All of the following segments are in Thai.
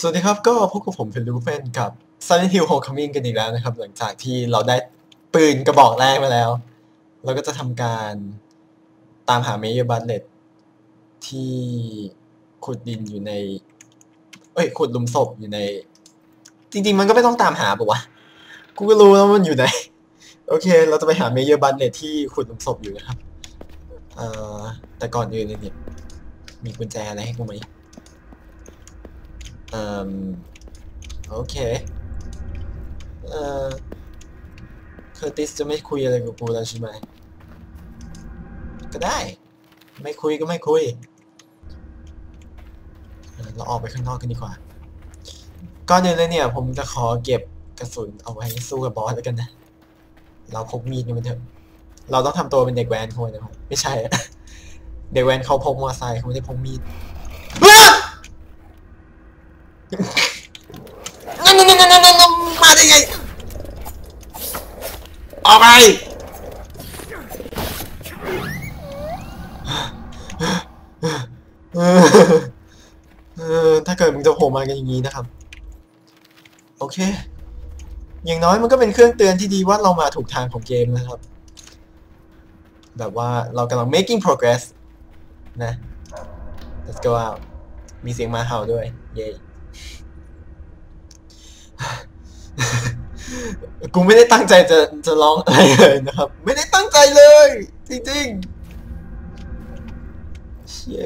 สวัสดีครับ ก็พบกับผมเป็นลูเฟนกับ Silent Hill Homecoming กันอีกแล้วนะครับ หลังจากที่เราได้ปืนกระบอกแรกมาแล้ว เราก็จะทำการตามหาเมเยอร์บัตเลตที่ขุดดินอยู่ใน เอ้ยขุดหลุมศพอยู่ใน จริง ๆ มันก็ไม่ต้องตามหาปะวะ กูก็รู้แล้วมันอยู่ไหน โอเค เราจะไปหาเมเยอร์บัตเลตที่ขุดหลุมศพอยู่นะครับ เอ่อแต่ก่อนอื่นเลยเนี่ยมีกุญแจอะไรให้กูไหม เอ่อโอเคเออเคอร์ติสจะไม่คุยอะไรกับกูแล้วใช่ไหม ก็ได้ ไม่คุยก็ไม่คุย เราออกไปข้างนอกกันดีกว่า ก่อนอื่นเลยเนี่ย ผมจะขอเก็บกระสุนเอาไว้สู้กับบอสแล้วกันนะ เราพกมีดกันไปเถอะ เราต้องทำตัวเป็นเด็กแว้นคนนะครับ ไม่ใช่ เด็กแว้นเขาพกมอเตอร์ไซค์เขาไม่ได้พกมีด นั่นนั่นนั่นนั่นนั่นมาได้ไงออกไปถ้าเกิดมึงจะโผล่มากันอย่างนี้นะครับ โอเค อย่างน้อยมันก็เป็นเครื่องเตือนที่ดีว่าเรามาถูกทางของเกมนะครับ แบบว่าเรากำลัง making progress นะ let's go out มีเสียงมาเห่าด้วย เย้ กูไม่ได้ตั้งใจจะจะร้องอะไรเลยนะครับ ไม่ได้ตั้งใจเลย จริงๆเชี่ย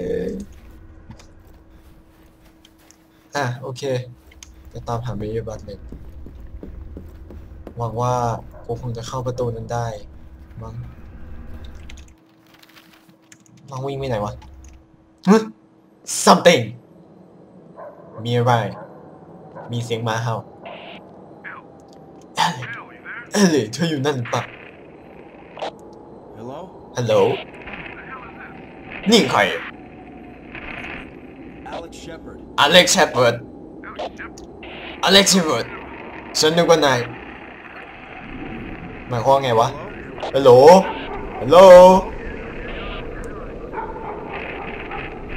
อะโอเคจะตามหาเมย์บัตเลยหวังว่ากูคงจะเข้าประตูนั้นได้มั้งลองวิ่งไปไหนวะฮึ something มีอะไร มีเสียงหมาเห่า เอลลี่เธออยู่นั่นหรือเปล่า Hello? ฮัลโหลนี่ใคร Alex Shepard. อเล็กซ์แชปเปิร์ดอเล็กซ์แชปเปิร์ดฉันนึกว่านายหมายความว่าไงวะ Hello? ฮัลโหลฮัลโหล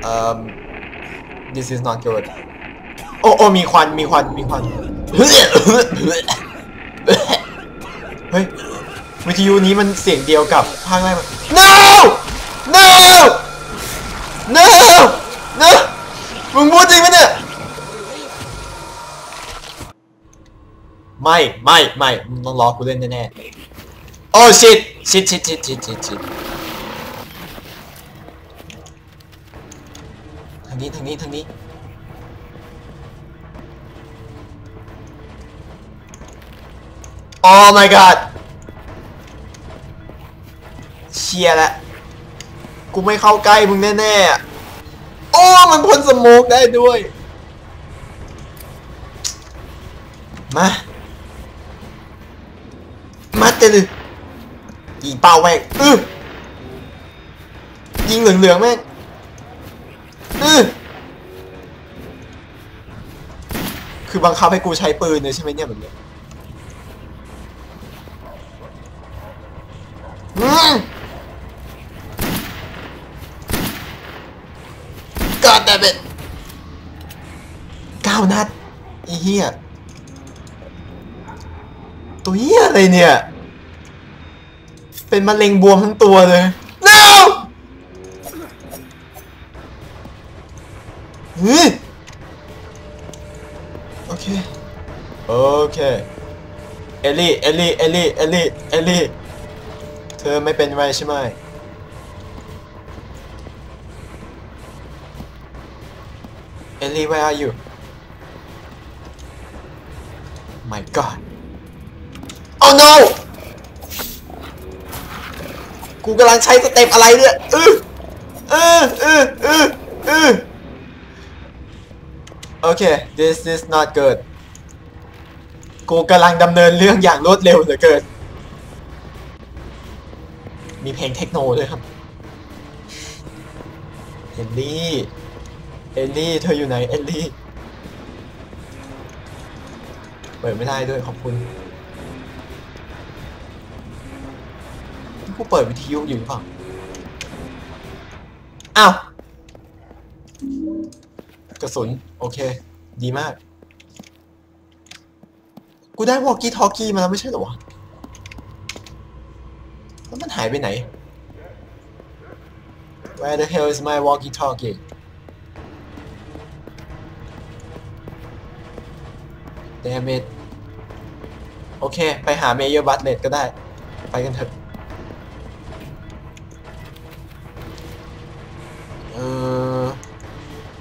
เอ่อ this is not good โอ้โอ้มีควันมีควันมีควันเฮ้ย วิทยุนี้มันเสียงเดียวกับภาคแรกมัน no no no no มึงพูดจริงไหมเนี่ย ไม่ไม่ไม่มึงต้องรอกูเล่นแน่ๆโอ้ชิตชิตชิตชิตชิตชิตชิตทางนี้ทางนี้ทางนี้ โอ้ my god เชียร์ละกูไม่เข้าใกล้มึงแน่ๆอะโอ้มันพ่นสโมกได้ด้วย มา มาเตลอยิงเป้าแม่งอื้อยิงเหลืองๆแม่งอื้อคือบังคับให้กูใช้ปืนเลยใช่ไหมเนี่ยแบบเนี้ยอืม God damn it เก้านัดไอ้เหี้ยตัวเหี้ยอะไรเนี่ย เป็นมะเร็งบวมทั้งตัวเลย no เฮ้ยโอเค โอเค เอลลี่ เอลลี่ เอลลี่ เอลลี่ เอลลี่ ธอไม่เป็นไรใช่ไหม เอลลี่ where are you my god oh no กูกำลังใช้สเต็ปอะไรเนี่ยเออเออเออเออเออโอเค this is not good กูกำลังดำเนินเรื่องอย่างรวดเร็วเหลือเกิน มีเพลงเทคโนด้วยครับเอลลี่ เอลลี่ เธออยู่ไหน เอลลี่ เปิดไม่ได้ด้วยขอบคุณกูเปิดวิทยุอยู่หรือเปล่า อ้าว กระสุน โอเค ดีมาก กูได้วอ l กี้ทอ k กี้มาแล้วไม่ใช่หรอวะ แล้วมันหายไปไหน Where the hell is my walkie talkie Damn it โอเค ไปหาเมเยอร์บัตเลตก็ได้ ไปกันเถอะเออ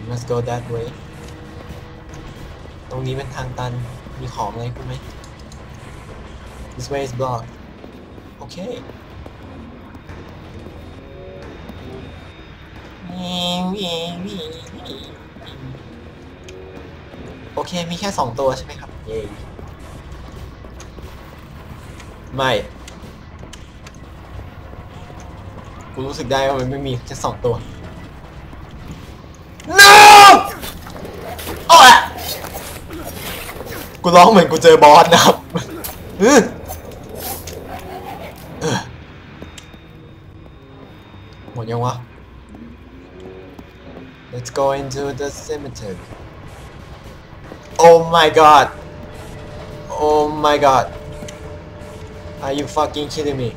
let's go that way ตรงนี้เป็นทางตัน มีของอะไรกูไหม this way is blocked โอเค โอเค มีแค่สองตัวใช่ไหมครับ เย้ ไม่ กูรู้สึกได้ว่ามันไม่มีแค่สองตัว no โอ้ยกูร้องเหมือนกูเจอบอสนะครับ the cemetery. Oh my god. Oh my god. Are you fucking kidding me?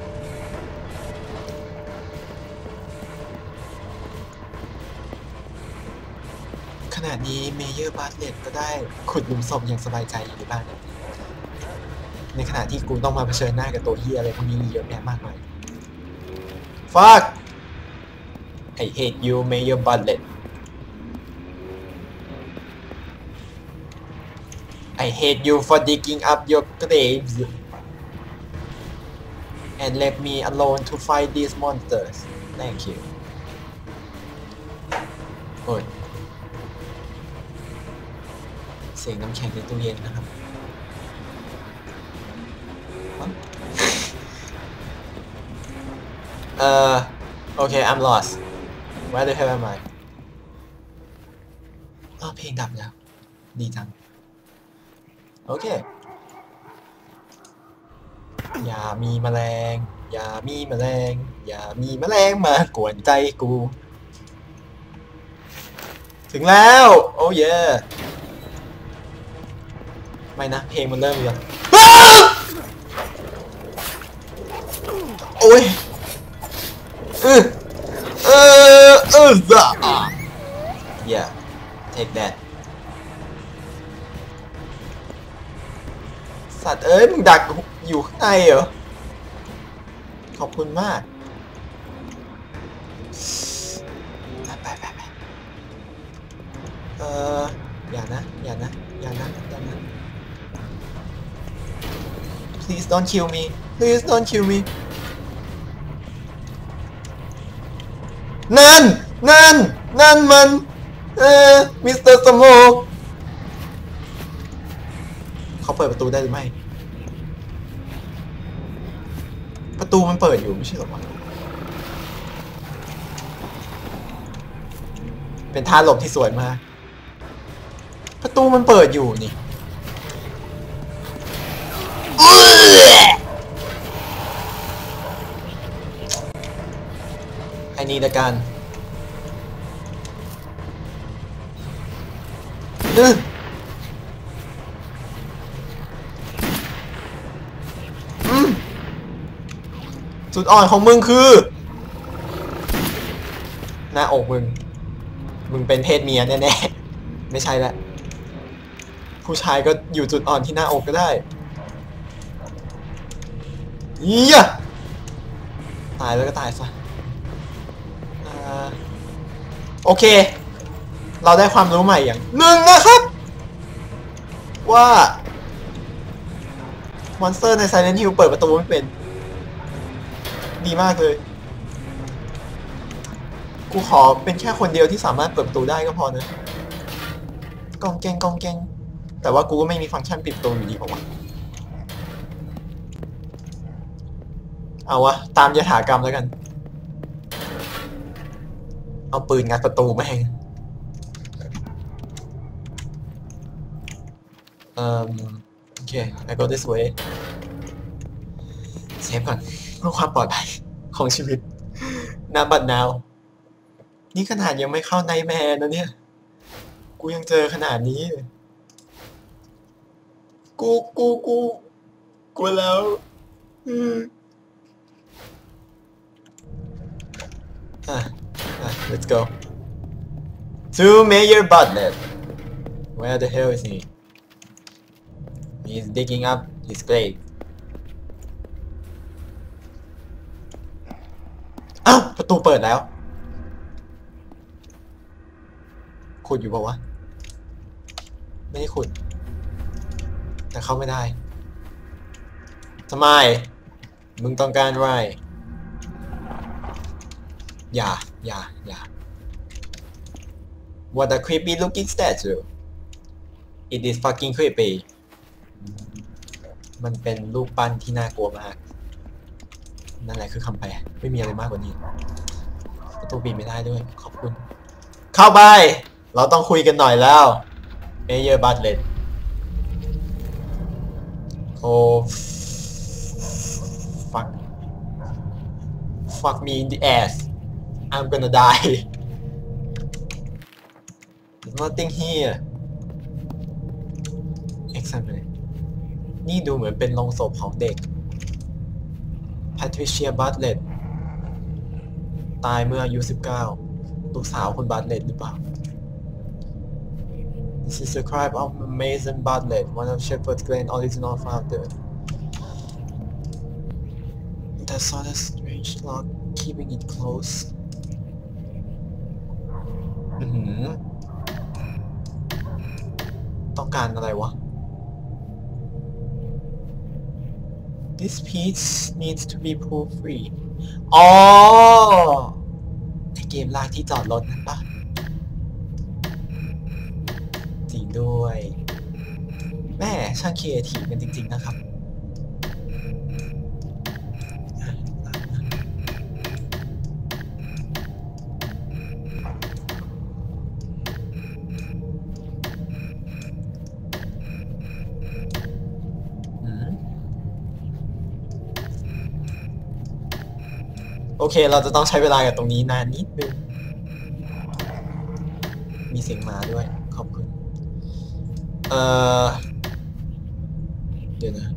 ขณะนี้เมเยอร์บาร์เลตก็ได้ขุดหลุมศพอย่างสบายใจอยู่ในบ้านในขณะที่กูต้องมาเผชิญหน้ากับตัวเฮียอะไรพวกนี้เยอะแยะมากมาย Fuck I hate you Mayor Bartlett I hate you for digging up your graves and left me alone to fight these monsters. Thank you. โอ้ย เสียงน้ำแข็งในตู้เย็นนะครับฮะเอ่อ โอเค I'm lost Where the hell am I อ้าวเพลงดับแล้ว ดีจัง โอเค อย่ามีแมลง อย่ามีแมลง อย่ามีแมลงมากวนใจกู ถึงแล้ว โอ้เย่ไม่นะ เพลงมันเริ่มแล้วโอ้ยเออเออเออจ้ะ yeah take that สัตว์เอ้ยมึงดักอยู่ข้างในเหรอ ขอบคุณมากไปไปไปไปเอออย่านะ อย่านะ อย่านะ อย่านะ please don't kill me please don't kill me นั่น นั่น นั่นมัน เออมิสเตอร์สโมกเขาเปิดประตูได้หรือไม่ ประตูมันเปิดอยู่ไม่ใช่หรอวะเป็นท่าหลบที่สวยมาก ประตูมันเปิดอยู่นี่ไอ้นี่ละกันเอออื จุดอ่อนของมึงคือ หน้าอกมึง มึงเป็นเพศเมียแน่ๆ ไม่ใช่ละ ผู้ชายก็อยู่จุดอ่อนที่หน้าอกก็ได้เยี่ยตายแล้วก็ตายซะโอเค เราได้ความรู้ใหม่อย่างหนึ่งนะครับ ว่ามอนสเตอร์ใน Silent Hill เปิดประตูไม่เป็น ดีมากเลย กูขอเป็นแค่คนเดียวที่สามารถเปิดประตูได้ก็พอนะกองแกงกองแกงแต่ว่ากูก็ไม่มีฟังก์ชันปิดประตูอยู่ดีเปล่าวะเอาวะ ตามยถากรรมแล้วกัน เอาปืนงัดประตูแม่งเอ่อโอเค I go this way เซฟก่อน เพื่อความปลอดภัยของชีวิตนาบัดนาว นี่ขนาดยังไม่เข้าไนแมนนะเนี่ย กูยังเจอขนาดนี้ กูกูกูกลัวแล้วอะอะ let's go to Mayor Bartlett where the hell is he he's digging up his grave อ้าวประตูเปิดแล้วขุดอยู่ปะวะ ไม่ได้ขุด แต่เข้าไม่ได้ทำไม มึงต้องการอะไรอย่าอย่าอย่า What a creepy looking statue It is fucking creepy มันเป็นรูปปั้นที่น่ากลัวมาก นั่นแหละคือคำแปลไม่มีอะไรมากกว่านี้ ประตูปิดไม่ได้ด้วย ขอบคุณ เข้าไป เราต้องคุยกันหน่อยแล้ว เมเยอร์บัตเลตโอ้ fuck fuck me in the ass I'm gonna die There's nothing here exactly นี่ดูเหมือนเป็นโรงศพของเด็ก Patricia Bartlett ตายเมื่ออายุ 19 ลูกสาวคุณบัตเลตหรือเปล่า This is the crime of Mason Bartlett, one of Shepherd Glen's original founder. That saw the strange lock keeping it close. อือหือต้องการอะไรวะ This piece needs to be proofread. อ๋อไอเกมลากที่จอดรถนั่นปะจริงด้วย แม่ช่างครีเอทีฟกันจริง ๆ นะครับ เค เราจะต้องใช้เวลากับตรงนี้นานนิดนึง มีเสียงมาด้วย ขอบคุณ เอ่อ เดี๋ยวนะ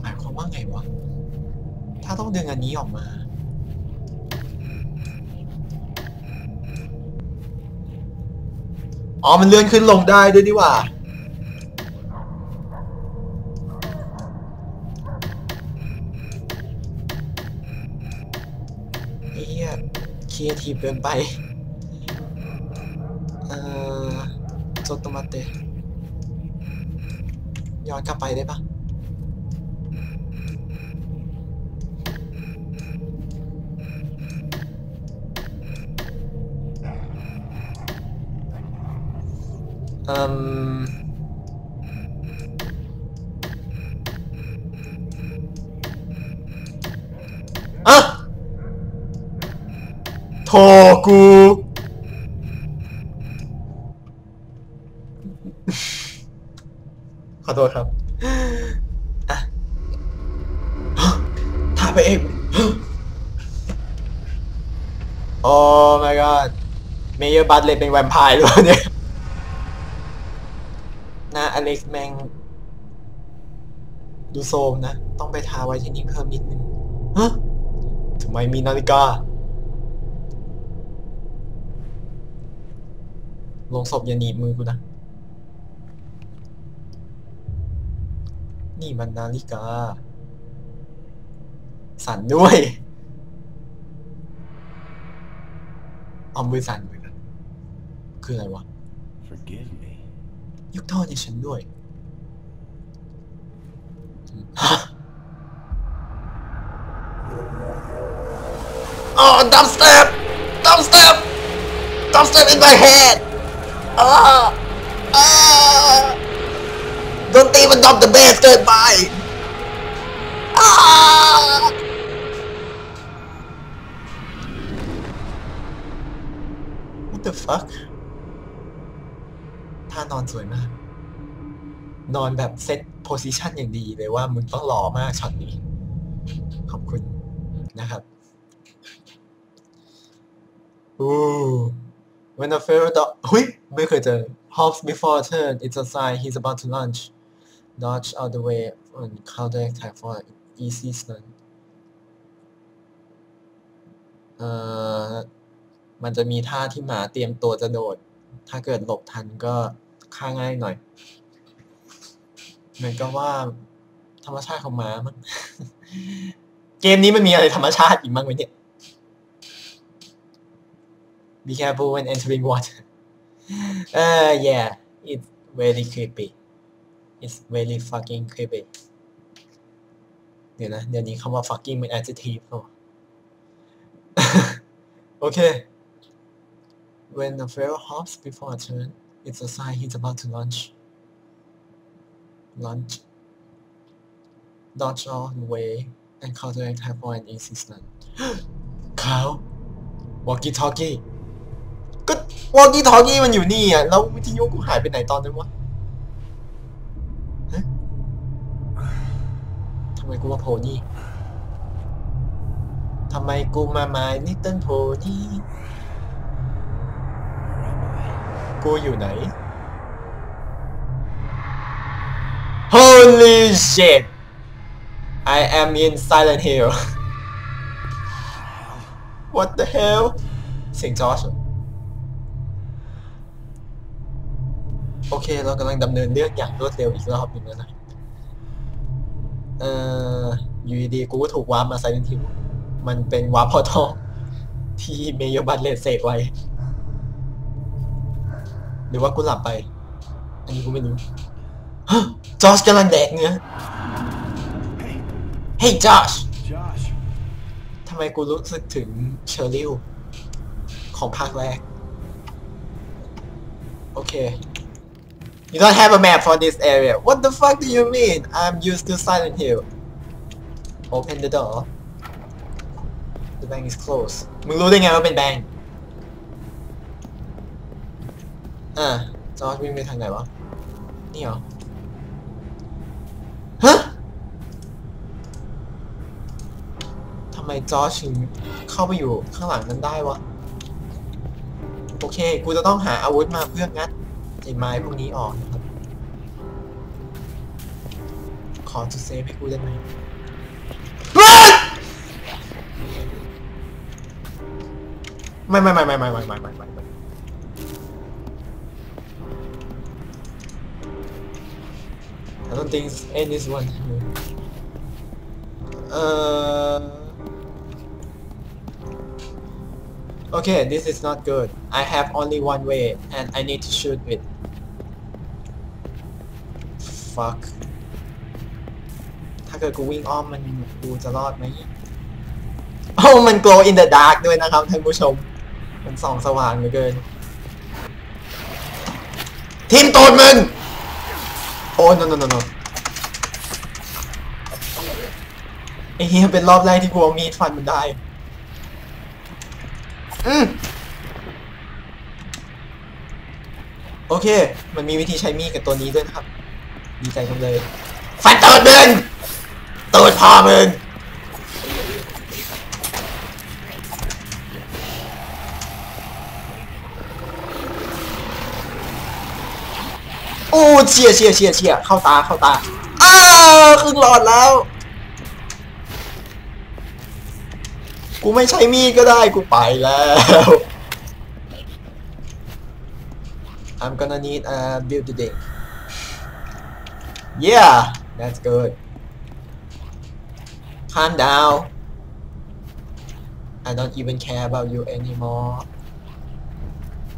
หมายความว่าไงวะ ถ้าต้องดึงอันนี้ออกมาอ๋อ มันเลื่อนขึ้นลงได้ด้วยนี่ว่า เฮียค รีเอทีฟเกินไป เอ่อโจโตมาเตย้อนกลับไปได้ปะเอ่มอะ โทกู ขอโทษครับอะถ่าไปเองโอ้ my god เมเยอร์บัตเลยเป็นแวมไพร์ด้วยเนี่ยหน้าอเล็กซ์แมง ดูโซมนะ ต้องไปทาไว้ที่นี่เพิ่มนิดนึงฮะทำไมมีนาฬิกา ลงศพอย่าหนีบมือกูนะ นี่มันนาฬิกา สั่นด้วย เอามือสั่นเหมือนกันคืออะไรวะ Forgive me. ยกโทษให้ฉันด้วยฮะอ๋อ dubstep dubstep dubstep in my head อ่าอ่าดนตรีมันดับ the bass เกินไปอ่า what the fuck ท่านอนสวยมาก นอนแบบเซตโพซิชันอย่างดีเลยว่ามึงต้องหล่อมากช็อตนี้ ขอบคุณนะครับ Ooh When a pharaoh dog หุยไม่เคยเจอ hops before a turn it's a sign he's about to launch dodge out the way and counter attack for an easy stun เอ่อมันจะมีท่าที่หมาเตรียมตัวจะโดด ถ้าเกิดหลบทันก็ฆ่าง่ายหน่อย เหมือนกับว่า ธรรมชาติของหมามั้ง เกมนี้มันมีอะไรธรรมชาติอีกมั้งไหมเนี่ย Be careful when entering water. Uh, yeah, it's very creepy. It's very fucking creepy. เดี๋ยวนะ เดี๋ยวนี้คำว่า fucking เป็น adjective เหรอ โอเค When the pharaoh hops before a turn, it's a sign he's about to launch. Launch. Dodge all the way and counterattack for an easy stun. ข าว walkie talkie ก็ walkie talkie มันอยู่นี่อะแล้ววิทยุกูหายไปไหนตอนนั้นวะฮะทำไมกูมาโผล่นี่ทำไมกูมาไม้ลิตเติ้ลโพนี่กูอยู่ไหน Holy shit I am in Silent Hill What the hell เสียงจอช โอเค เรากำลังดำเนินเรื่องอย่างรวดเร็วอีกรอบหนึ่งแล้วนะ เอ่ออยู่ดีๆกูก็ถูกวาร์ปมา Silent Hill มันเป็นวาร์ปพอทอที่เมโยบัตเลตเสกไว้ หรือว่ากูหลับไป อันนี้กูไม่รู้จอชกำลังแดกเนื้อ เฮ้ยจอชทำไมกูรู้สึกถึงเชอร์ริลของภาคแรก โอเค You don't have a map for this area. What the fuck do you mean? I'm used to Silent Hill. Open the door. The bank is closed. มึงรู้ได้ไงว่าเป็นแบงค์อ่าจอร์จวิ่งไปทางไหนวะ นี่เหรอ ฮะทำไมจอร์จถึงเข้าไปอยู่ข้างหลังนั้นได้วะ โอเค กูจะต้องหาอาวุธมาเพื่องัด ไอ้ไม้พวกนี้ออกนะครับ ขอจุดเซฟให้กูได้ไหมไม่ไม่ไม่ไม่ไม่ไม่ไม่ไม่ไม่ไม่ I don't think it's end this one. Uh. Okay, this is not good. I have only one way, and I need to shoot it. Fuck. ถ้าเกิดกูวิ่งอ้อมมันกูจะรอดไหมโอ้มัน glow in the dark ด้วยนะครับท่านผู้ชม มันส่องสว่างเหลือเกิน ทีมตูดมึง โอ้ no no no no ไอ้เฮียเป็นรอบแรกที่กูเอามีดฟันมันได้ อืมโอเค มันมีวิธีใช้มีดกับตัวนี้ด้วยนะครับ ดีใจจังเลยฟันตูดมึงตูดพอมึงโอ้เชียเชียเชียเชียเข้าตาเข้าตาอ้าวครึ่งหลอดแล้ว กูไม่ใช้มีดก็ได้กูไปแล้ว I'm gonna need a building yeah that's good calm down I don't even care about you anymore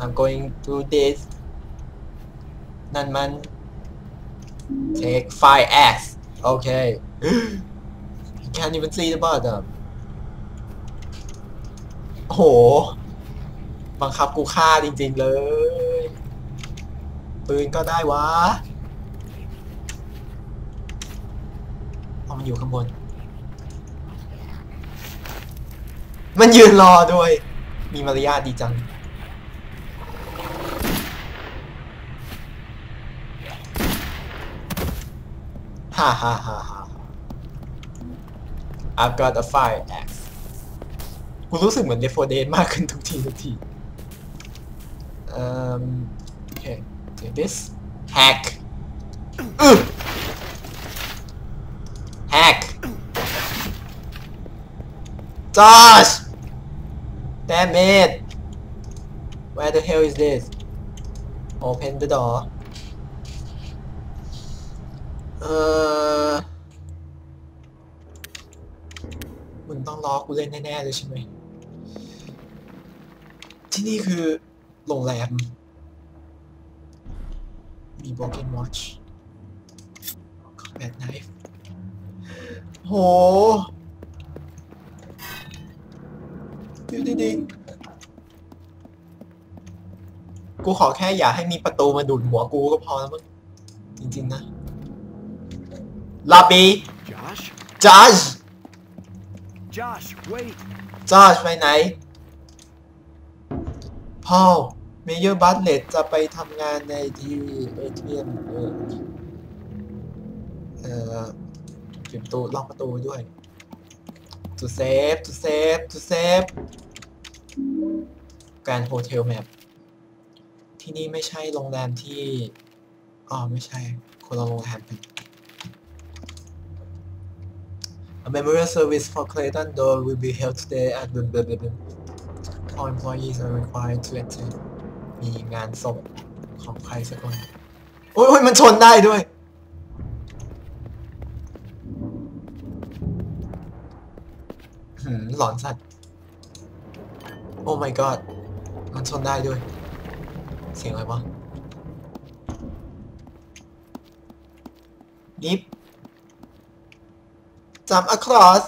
I'm going to this นั่นมัน take five x okay you can't even see the bottom โอ้โหบังคับกูฆ่าจริงๆเลย ปืนก็ได้วะ เอมันอยู่ข้างบน มันยืนรอด้วย มีมารยาทดีจัง ฮ่าฮ่าฮ่าฮ่า I've got a fire axe กูรู้สึกเหมือน Left 4 Dead มากขึ้นทุกทีทุกที um okay take this hack อึ hack Josh damn it where the hell is this open the door เออมึงต้องล้อกูเล่นแน่ๆเลยใช่ไหม ที่นี่คือโรงแรม มี broken watch combat knife โห ดูดิงกูขอแค่อย่าให้มีประตูมาดูดหัวกูก็พอแล้วมึงจริงๆนะลอบบี้ Josh? จอช Josh, wait! จอชไปไหนพ่อเมเยอร์บัตเลตจะไปทำงานในที่เอทีเอ็มเออเออปิดประตูล็อกประตูด้วย to save to save to save การโฮเทลแมปที่นี่ไม่ใช่โรงแรมที่ อ๋อ ไม่ใช่คนละโรงแรมกัน A memorial service for Clayton Dole will be held today at the b l b l All employees are required to attend มีงานศพของใครสักคน โอ้ยมันชนได้ด้วย หืมหลอนสัตว์ โอ้ my god มันชนได้ด้วย เสียงอะไรวะนิฟ jump across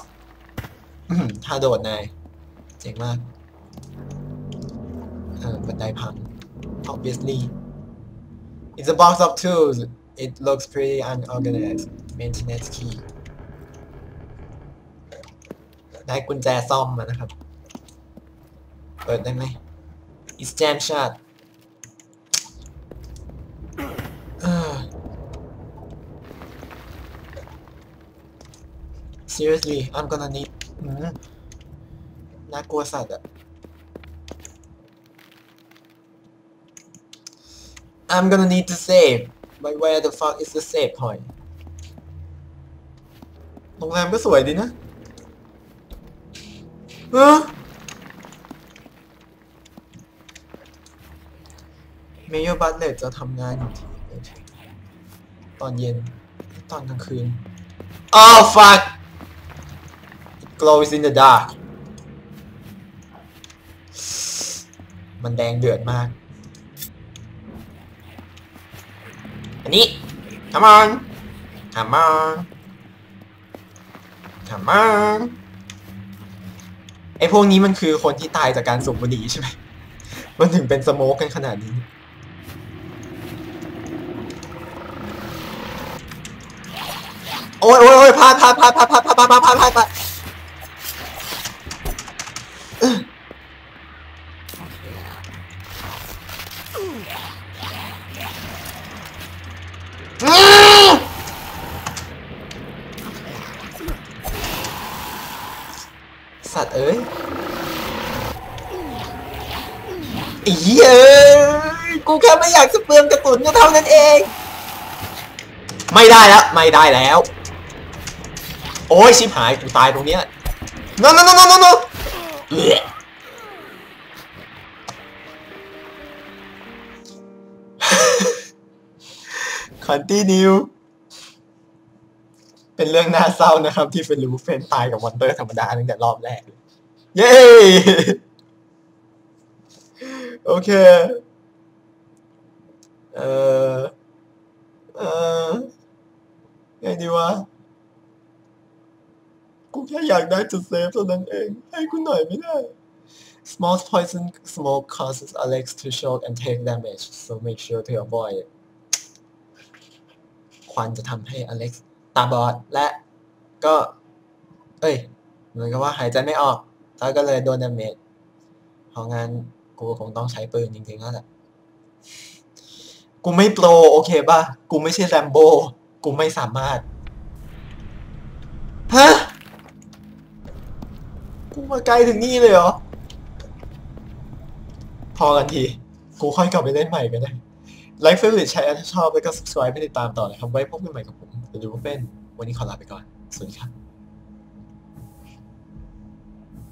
อื้าโดดนาย เจ๋งมาก เออบันไดพัง obviously it's a box of tools it looks pretty unorganized maintenance key ได้กุญแจซ่อมมานะครับ เปิดได้ไหม it's jam shut seriously I'm gonna need น่ากลัวสัตว์อะ I'm gonna need to save but where the fuck is the save point โรงแรมก็สวยดีนะ เออเมเยอร์บัตเลตจะทำงานอยู่ที่ตอนเย็น ตอนกลางคืน Oh fuck It glows in the dark มันแดงเดือดมาก อันนี้ come on come on come on ไอ้พวกนี้มันคือคนที่ตายจากการสูบบุหรี่ใช่ไหม มันถึงเป็นสโมกกันขนาดนี้ โอ้ยโอ้ยโอ้ยพลาดพลาดพลาดพลาดพลาดพลาดพลาดพลาด สัตว์เอ้ยอีเอ้ยกูแค่ไม่อยากจะเปลืองกระสุนก็เท่านั้นเอง ไม่ได้แล้ว ไม่ได้แล้ว โอ้ยชิบหายกูตายตรงเนี้ย no no no no no no เอื้อ continue เป็นเรื่องน่าเศร้านะครับ ที่เป็นลูเฟนตายกับวันเตอร์ธรรมดาตั้งแต่รอบแรก เย้ โอเค เออเออไงดีวะ กูแค่อยากได้จุดเซฟเท่านั้นเอง ให้กูหน่อยไม่ได้ Small poison smoke causes Alex to shock and take damage so make sure to avoid it ควันจะทำให้อเล็กซ์ ตาบอดและก็ เอ้ย เหมือนกับว่าหายใจไม่ออกแล้วก็เลยโดนดาเมจของงานกูคงต้องใช้ปืนจริงๆแล้วแหละ กูไม่โปรโอเคป่ะ กูไม่ใช่แรมโบ้กูไม่สามารถ ฮะ กูมาไกลถึงนี่เลยเหรอ พอกันที กูค่อยกลับไปเล่นใหม่กันนะไลค์เฟรนด์ใช้าชอบแล้วก็ subscribe ไปติดตามต่อนะครับ ไว้พบกันใหม่กับผม The New Open วันนี้ขอลาไปก่อน สวัสดีครับ